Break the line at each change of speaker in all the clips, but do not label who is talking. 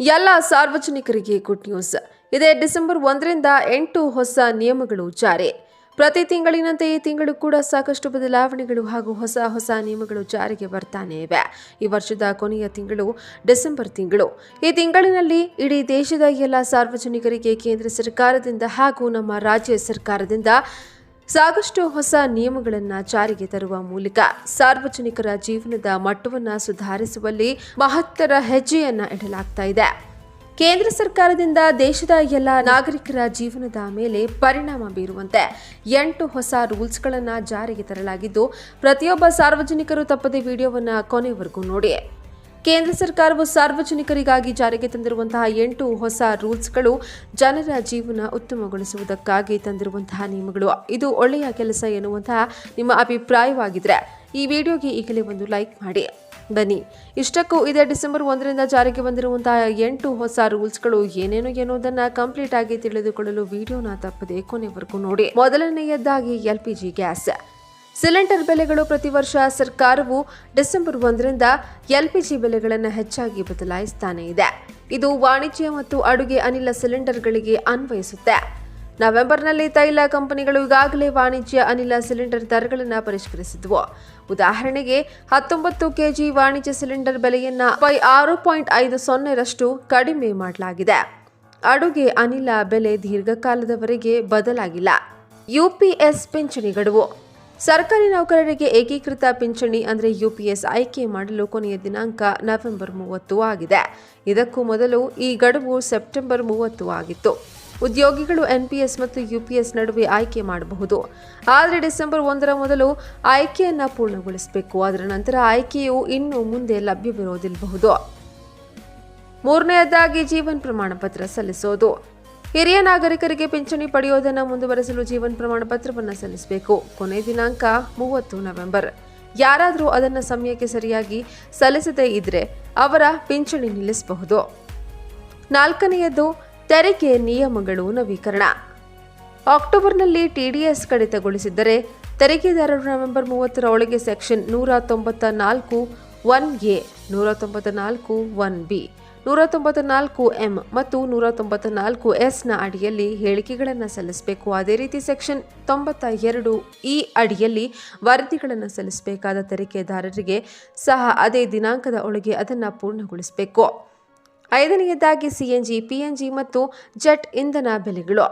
ಎಲ್ಲ ಸಾರ್ವಜನಿಕರಿಗೆ good news ಇದೇ ಡಿಸೆಂಬರ್ ಒಂದರಿಂದ ಎಂಟು ಹೊಸ ನಿಯಮಗಳು ಜಾರಿ. ಪ್ರತಿ ತಿಂಗಳಿನಂತೆ ಈ ತಿಂಗಳು ಕೂಡ ಸಾಕಷ್ಟು ಬದಲಾವಣೆಗಳು ಹಾಗೂ ಹೊಸ ಹೊಸ ನಿಯಮಗಳು ಜಾರಿಗೆ ಬರ್ತಾನೆ ಇವೆ. ಈ ವರ್ಷದ ಕೊನೆಯ ತಿಂಗಳು ಡಿಸೆಂಬರ್ ತಿಂಗಳು. ಈ ತಿಂಗಳಿನಲ್ಲಿ ಇಡೀ ದೇಶದ ಎಲ್ಲ ಸಾರ್ವಜನಿಕರಿಗೆ ಕೇಂದ್ರ ಸರ್ಕಾರದಿಂದ ಹಾಗೂ ನಮ್ಮ ರಾಜ್ಯ ಸರ್ಕಾರದಿಂದ ಸಾಕಷ್ಟು ಹೊಸ ನಿಯಮಗಳನ್ನು ಜಾರಿಗೆ ತರುವ ಮೂಲಕ ಸಾರ್ವಜನಿಕರ ಜೀವನದ ಮಟ್ಟವನ್ನು ಸುಧಾರಿಸುವಲ್ಲಿ ಮಹತ್ತರ ಹೆಜ್ಜೆಯನ್ನು ಇಡಲಾಗ್ತಾ ಇದೆ. ಕೇಂದ್ರ ಸರ್ಕಾರದಿಂದ ದೇಶದ ಎಲ್ಲ ನಾಗರಿಕರ ಜೀವನದ ಮೇಲೆ ಪರಿಣಾಮ ಬೀರುವಂತೆ ಎಂಟು ಹೊಸ ರೂಲ್ಸ್ಗಳನ್ನು ಜಾರಿಗೆ ತರಲಾಗಿದ್ದು, ಪ್ರತಿಯೊಬ್ಬ ಸಾರ್ವಜನಿಕರು ತಪ್ಪದೆ ವಿಡಿಯೋವನ್ನು ಕೊನೆವರೆಗೂ ನೋಡಿ. ಕೇಂದ್ರ ಸರ್ಕಾರವು ಸಾರ್ವಜನಿಕರಿಗಾಗಿ ಜಾರಿಗೆ ತಂದಿರುವಂತಹ ಎಂಟು ಹೊಸ ರೂಲ್ಸ್ಗಳು ಜನರ ಜೀವನ ಉತ್ತಮಗೊಳಿಸುವುದಕ್ಕಾಗಿ ತಂದಿರುವಂತಹ ನಿಯಮಗಳು. ಇದು ಒಳ್ಳೆಯ ಕೆಲಸ ಎನ್ನುವಂತಹ ನಿಮ್ಮ ಅಭಿಪ್ರಾಯವಾಗಿದ್ರೆ ಈ ವಿಡಿಯೋಗೆ ಈಗಲೇ ಒಂದು ಲೈಕ್ ಮಾಡಿ. ಬನ್ನಿ. ಇಷ್ಟಕ್ಕೂ ಇದೇ ಡಿಸೆಂಬರ್ ಒಂದರಿಂದ ಜಾರಿಗೆ ಬಂದಿರುವಂತಹ ಎಂಟು ಹೊಸ ರೂಲ್ಸ್ಗಳು ಏನೇನು ಎನ್ನುವುದನ್ನು ಕಂಪ್ಲೀಟ್ ಆಗಿ ತಿಳಿದುಕೊಳ್ಳಲು ವಿಡಿಯೋನ ತಪ್ಪದೆ ಕೊನೆವರೆಗೂ ನೋಡಿ. ಮೊದಲನೆಯದಾಗಿ ಜಿ ಗ್ಯಾಸ್. ಸಿಲಿಂಡರ್ ಬೆಲೆಗಳು ಪ್ರತಿ ವರ್ಷ ಸರ್ಕಾರವು ಡಿಸೆಂಬರ್ ಒಂದರಿಂದ ಎಲ್ಪಿಜಿ ಬೆಲೆಗಳನ್ನು ಹೆಚ್ಚಾಗಿ ಬದಲಾಯಿಸ್ತಾನೆ ಇದೆ. ಇದು ವಾಣಿಜ್ಯ ಮತ್ತು ಅಡುಗೆ ಅನಿಲ ಸಿಲಿಂಡರ್ಗಳಿಗೆ ಅನ್ವಯಿಸುತ್ತೆ. ನವೆಂಬರ್ನಲ್ಲಿ ತೈಲ ಕಂಪನಿಗಳು ಈಗಾಗಲೇ ವಾಣಿಜ್ಯ ಅನಿಲ ಸಿಲಿಂಡರ್ ದರಗಳನ್ನು ಪರಿಷ್ಕರಿಸಿದ್ವು. ಉದಾಹರಣೆಗೆ, ಹತ್ತೊಂಬತ್ತು ಕೆಜಿ ವಾಣಿಜ್ಯ ಸಿಲಿಂಡರ್ ಬೆಲೆಯನ್ನ ಬೈ ಆರು ಪಾಯಿಂಟ್ ಐದು ಸೊನ್ನೆರಷ್ಟು ಕಡಿಮೆ ಮಾಡಲಾಗಿದೆ. ಅಡುಗೆ ಅನಿಲ ಬೆಲೆ ದೀರ್ಘಕಾಲದವರೆಗೆ ಬದಲಾಗಿಲ್ಲ. ಯುಪಿಎಸ್ ಪಿಂಚಣಿ ಗಡುವು ಸರ್ಕಾರಿ ನೌಕರರಿಗೆ ಏಕೀಕೃತ ಪಿಂಚಣಿ ಅಂದರೆ ಯುಪಿಎಸ್ ಆಯ್ಕೆ ಮಾಡಲು ಕೊನೆಯ ದಿನಾಂಕ ನವೆಂಬರ್ ಮೂವತ್ತು ಆಗಿದೆ. ಇದಕ್ಕೂ ಮೊದಲು ಈ ಗಡುವು ಸೆಪ್ಟೆಂಬರ್ ಮೂವತ್ತು ಆಗಿತ್ತು. ಉದ್ಯೋಗಿಗಳು ಎನ್ಪಿಎಸ್ ಮತ್ತು ಯುಪಿಎಸ್ ನಡುವೆ ಆಯ್ಕೆ ಮಾಡಬಹುದು. ಆದರೆ ಡಿಸೆಂಬರ್ ಒಂದರ ಮೊದಲು ಆಯ್ಕೆಯನ್ನು ಪೂರ್ಣಗೊಳಿಸಬೇಕು. ಅದರ ನಂತರ ಆಯ್ಕೆಯು ಇನ್ನು ಮುಂದೆ ಲಭ್ಯವಿರೋದಿರಬಹುದು ಮೂರನೆಯದಾಗಿ ಜೀವನ್ ಪ್ರಮಾಣ ಪತ್ರ ಸಲ್ಲಿಸೋದು. ಹಿರಿಯ ನಾಗರಿಕರಿಗೆ ಪಿಂಚಣಿ ಪಡೆಯೋದನ್ನು ಮುಂದುವರೆಸಲು ಜೀವನ್ ಪ್ರಮಾಣ ಪತ್ರವನ್ನು ಸಲ್ಲಿಸಬೇಕು. ಕೊನೆ ದಿನಾಂಕ ಮೂವತ್ತು ನವೆಂಬರ್. ಯಾರಾದರೂ ಅದನ್ನು ಸಮಯಕ್ಕೆ ಸರಿಯಾಗಿ ಸಲ್ಲಿಸದೇ ಇದ್ರೆ ಅವರ ಪಿಂಚಣಿ ನಿಲ್ಲಿಸಬಹುದು. ನಾಲ್ಕನೆಯದು, ತೆರಿಗೆ ನಿಯಮಗಳು ನವೀಕರಣ. ಅಕ್ಟೋಬರ್ನಲ್ಲಿ ಟಿಡಿಎಸ್ ಕಡಿತಗೊಳಿಸಿದ್ದರೆ ತೆರಿಗೆದಾರರು ನವೆಂಬರ್ ಮೂವತ್ತರ ಒಳಗೆ ಸೆಕ್ಷನ್ ನೂರ ತೊಂಬತ್ತ ನಾಲ್ಕು ಒನ್ ಎ ನೂರ ತೊಂಬತ್ತ ನಾಲ್ಕು ಒನ್ ಬಿ ನೂರ ತೊಂಬತ್ತ ನಾಲ್ಕು ಎಂ ಮತ್ತು ನೂರ ತೊಂಬತ್ತ ನಾಲ್ಕು ಎಸ್ನ ಅಡಿಯಲ್ಲಿ ಹೇಳಿಕೆಗಳನ್ನು ಸಲ್ಲಿಸಬೇಕು. ಅದೇ ರೀತಿ ಸೆಕ್ಷನ್ ತೊಂಬತ್ತ ಎರಡು ಇ ಅಡಿಯಲ್ಲಿ ವರದಿಗಳನ್ನು ಸಲ್ಲಿಸಬೇಕಾದ ತೆರಿಗೆದಾರರಿಗೆ ಸಹ ಅದೇ ದಿನಾಂಕದ ಒಳಗೆ ಅದನ್ನು ಪೂರ್ಣಗೊಳಿಸಬೇಕು. ಐದನೆಯದಾಗಿ ಸಿಎನ್ಜಿ ಪಿಎನ್ಜಿ ಮತ್ತು ಜೆಟ್ ಇಂಧನ ಬೆಲೆಗಳು.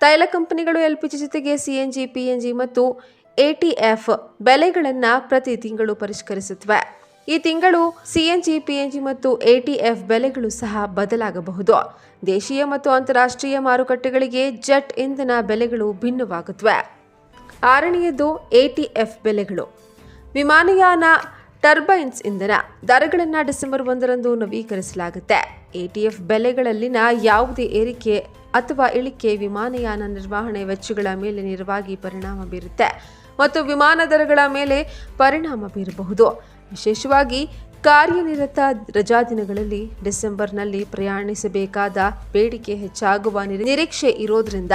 ತೈಲ ಕಂಪನಿಗಳು ಎಲ್ಪಿಜಿ ಜೊತೆಗೆ ಸಿಎನ್ಜಿ ಪಿಎನ್ಜಿ ಮತ್ತು ಎಟಿಎಫ್ ಬೆಲೆಗಳನ್ನು ಪ್ರತಿ ತಿಂಗಳು ಪರಿಷ್ಕರಿಸುತ್ತವೆ. ಈ ತಿಂಗಳು ಸಿಎನ್ಜಿ ಪಿಎನ್ಜಿ ಮತ್ತು ಎಟಿಎಫ್ ಬೆಲೆಗಳು ಸಹ ಬದಲಾಗಬಹುದು. ದೇಶೀಯ ಮತ್ತು ಅಂತಾರಾಷ್ಟ್ರೀಯ ಮಾರುಕಟ್ಟೆಗಳಿಗೆ ಜೆಟ್ ಇಂಧನ ಬೆಲೆಗಳು ಭಿನ್ನವಾಗುತ್ತವೆ. ಆರನೆಯದು ಎಟಿಎಫ್ ಬೆಲೆಗಳು. ವಿಮಾನಯಾನ ಟರ್ಬೈನ್ಸ್ ಇಂಧನ ದರಗಳನ್ನು ಡಿಸೆಂಬರ್ ಒಂದರಂದು ನವೀಕರಿಸಲಾಗುತ್ತೆ. ಎಟಿಎಫ್ ಬೆಲೆಗಳಲ್ಲಿನ ಯಾವುದೇ ಏರಿಕೆ ಅಥವಾ ಇಳಿಕೆ ವಿಮಾನಯಾನ ನಿರ್ವಹಣೆ ವೆಚ್ಚಗಳ ಮೇಲೆ ನೇರವಾಗಿ ಪರಿಣಾಮ ಬೀರುತ್ತೆ ಮತ್ತು ವಿಮಾನ ದರಗಳ ಮೇಲೆ ಪರಿಣಾಮ ಬೀರಬಹುದು. ವಿಶೇಷವಾಗಿ ಕಾರ್ಯನಿರತ ರಜಾದಿನಗಳಲ್ಲಿ ಡಿಸೆಂಬರ್ನಲ್ಲಿ ಪ್ರಯಾಣಿಸಬೇಕಾದ ಬೇಡಿಕೆ ಹೆಚ್ಚಾಗುವ ನಿರೀಕ್ಷೆ ಇರೋದ್ರಿಂದ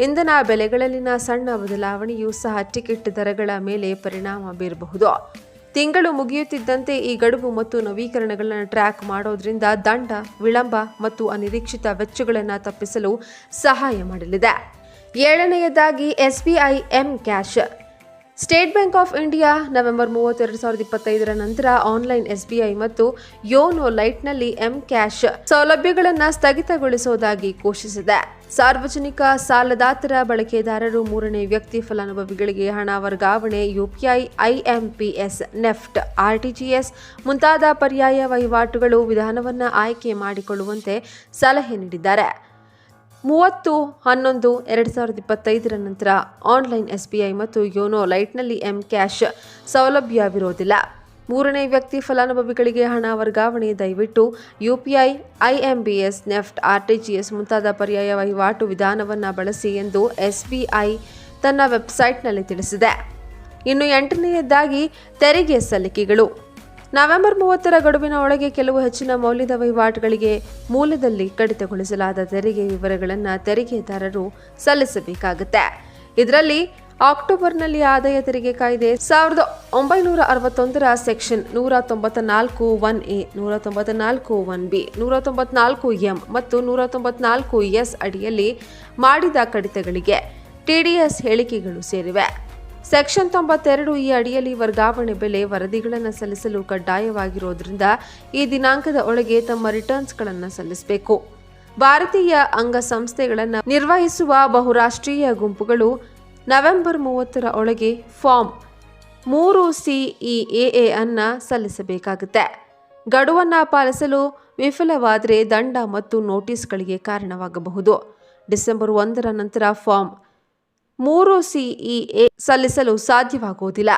ಇಂಧನ ಬೆಲೆಗಳಲ್ಲಿನ ಸಣ್ಣ ಬದಲಾವಣೆಯೂ ಸಹ ಟಿಕೆಟ್ ದರಗಳ ಮೇಲೆ ಪರಿಣಾಮ ಬೀರಬಹುದು. ತಿಂಗಳು ಮುಗಿಯುತ್ತಿದ್ದಂತೆ ಈ ಗಡುವು ಮತ್ತು ನವೀಕರಣಗಳನ್ನು ಟ್ರ್ಯಾಕ್ ಮಾಡೋದ್ರಿಂದ ದಂಡ, ವಿಳಂಬ ಮತ್ತು ಅನಿರೀಕ್ಷಿತ ವೆಚ್ಚಗಳನ್ನು ತಪ್ಪಿಸಲು ಸಹಾಯ ಮಾಡಲಿದೆ. ಏಳನೆಯದಾಗಿ SBI M cash. State Bank of India November ಮೂವತ್ತೆರಡು ಸಾವಿರದ ಇಪ್ಪತ್ತೈದರ ನಂತರ ಆನ್ಲೈನ್ ಎಸ್ಬಿಐ ಮತ್ತು ಯೋನೋ ಲೈಟ್ನಲ್ಲಿ ಎಂ ಕ್ಯಾಶ್ ಸೌಲಭ್ಯಗಳನ್ನು ಸ್ಥಗಿತಗೊಳಿಸುವುದಾಗಿ ಘೋಷಿಸಿದೆ. ಸಾರ್ವಜನಿಕ ಸಾಲದಾತರ ಬಳಕೆದಾರರು ಮೂರನೇ ವ್ಯಕ್ತಿ ಫಲಾನುಭವಿಗಳಿಗೆ ಹಣ ವರ್ಗಾವಣೆ ಯುಪಿಐ ಐಎಂಪಿಎಸ್ ನೆಫ್ಟ್ ಆರ್ಟಿಜಿಎಸ್ ಮುಂತಾದ ಪರ್ಯಾಯ ವಹಿವಾಟುಗಳು ವಿಧಾನವನ್ನು ಆಯ್ಕೆ ಮಾಡಿಕೊಳ್ಳುವಂತೆ ಸಲಹೆ ನೀಡಿದ್ದಾರೆ. ಮೂವತ್ತು, ಹನ್ನೊಂದು, ಎರಡು ಸಾವಿರದ ಇಪ್ಪತ್ತೈದರ ನಂತರ ಆನ್ಲೈನ್ ಎಸ್ಬಿಐ ಮತ್ತು ಯೋನೋ ಲೈಟ್ನಲ್ಲಿ ಎಂ ಕ್ಯಾಶ್ ಸೌಲಭ್ಯವಿರೋದಿಲ್ಲ ಮೂರನೇ ವ್ಯಕ್ತಿ ಫಲಾನುಭವಿಗಳಿಗೆ ಹಣ ವರ್ಗಾವಣೆ ದಯವಿಟ್ಟು ಯುಪಿಐ ಐಎಂಬಿಎಸ್ ನೆಫ್ಟ್ ಆರ್ಟಿಜಿಎಸ್ ಮುಂತಾದ ಪರ್ಯಾಯ ವಹಿವಾಟು ವಿಧಾನವನ್ನು ಬಳಸಿ ಎಂದು ಎಸ್ಬಿಐ ತನ್ನ ವೆಬ್ಸೈಟ್ನಲ್ಲಿ ತಿಳಿಸಿದೆ. ಇನ್ನು ಎಂಟನೆಯದಾಗಿ ತೆರಿಗೆ ಸಲ್ಲಿಕೆಗಳು. ನವೆಂಬರ್ ಮೂವತ್ತರ ಗಡುವಿನ ಒಳಗೆ ಕೆಲವು ಹೆಚ್ಚಿನ ಮೌಲ್ಯದ ವಹಿವಾಟುಗಳಿಗೆ ಮೂಲದಲ್ಲಿ ಕಡಿತಗೊಳಿಸಲಾದ ತೆರಿಗೆ ವಿವರಗಳನ್ನು ತೆರಿಗೆದಾರರು ಸಲ್ಲಿಸಬೇಕಾಗುತ್ತೆ. ಇದರಲ್ಲಿ ಅಕ್ಟೋಬರ್ನಲ್ಲಿ ಆದಾಯ ತೆರಿಗೆ ಕಾಯ್ದೆ ಸಾವಿರದ ಒಂಬೈನೂರ ಅರವತ್ತೊಂದರ ಸೆಕ್ಷನ್ ನೂರ ತೊಂಬತ್ತ ನಾಲ್ಕು ಒನ್ ಎ, ನೂರ ತೊಂಬತ್ತ ನಾಲ್ಕು ಒನ್ ಬಿ, ನೂರ ತೊಂಬತ್ನಾಲ್ಕು ಎಂ ಮತ್ತು ನೂರ ತೊಂಬತ್ನಾಲ್ಕು ಎಸ್ ಅಡಿಯಲ್ಲಿ ಮಾಡಿದ ಕಡಿತಗಳಿಗೆ ಟಿಡಿಎಸ್ ಹೇಳಿಕೆಗಳು ಸೇರಿವೆ. ಸೆಕ್ಷನ್ ತೊಂಬತ್ತೆರಡು ಈ ಅಡಿಯಲ್ಲಿ ವರ್ಗಾವಣೆ ಬೆಲೆ ವರದಿಗಳನ್ನು ಸಲ್ಲಿಸಲು ಕಡ್ಡಾಯವಾಗಿರೋದ್ರಿಂದ ಈ ದಿನಾಂಕದ ಒಳಗೆ ತಮ್ಮ ರಿಟರ್ನ್ಸ್ಗಳನ್ನು ಸಲ್ಲಿಸಬೇಕು. ಭಾರತೀಯ ಅಂಗಸಂಸ್ಥೆಗಳನ್ನು ನಿರ್ವಹಿಸುವ ಬಹುರಾಷ್ಟ್ರೀಯ ಗುಂಪುಗಳು ನವೆಂಬರ್ ಮೂವತ್ತರ ಒಳಗೆ ಫಾರ್ಮ್ ಮೂರು ಸಿಇಎ ಅನ್ನು ಸಲ್ಲಿಸಬೇಕಾಗುತ್ತೆ. ಗಡುವನ್ನು ಪಾಲಿಸಲು ವಿಫಲವಾದರೆ ದಂಡ ಮತ್ತು ನೋಟಿಸ್ಗಳಿಗೆ ಕಾರಣವಾಗಬಹುದು. ಡಿಸೆಂಬರ್ ಒಂದರ ನಂತರ ಫಾರ್ಮ್ ಮೂರು ಸಿಇಎ ಸಲ್ಲಿಸಲು ಸಾಧ್ಯವಾಗುವುದಿಲ್ಲ.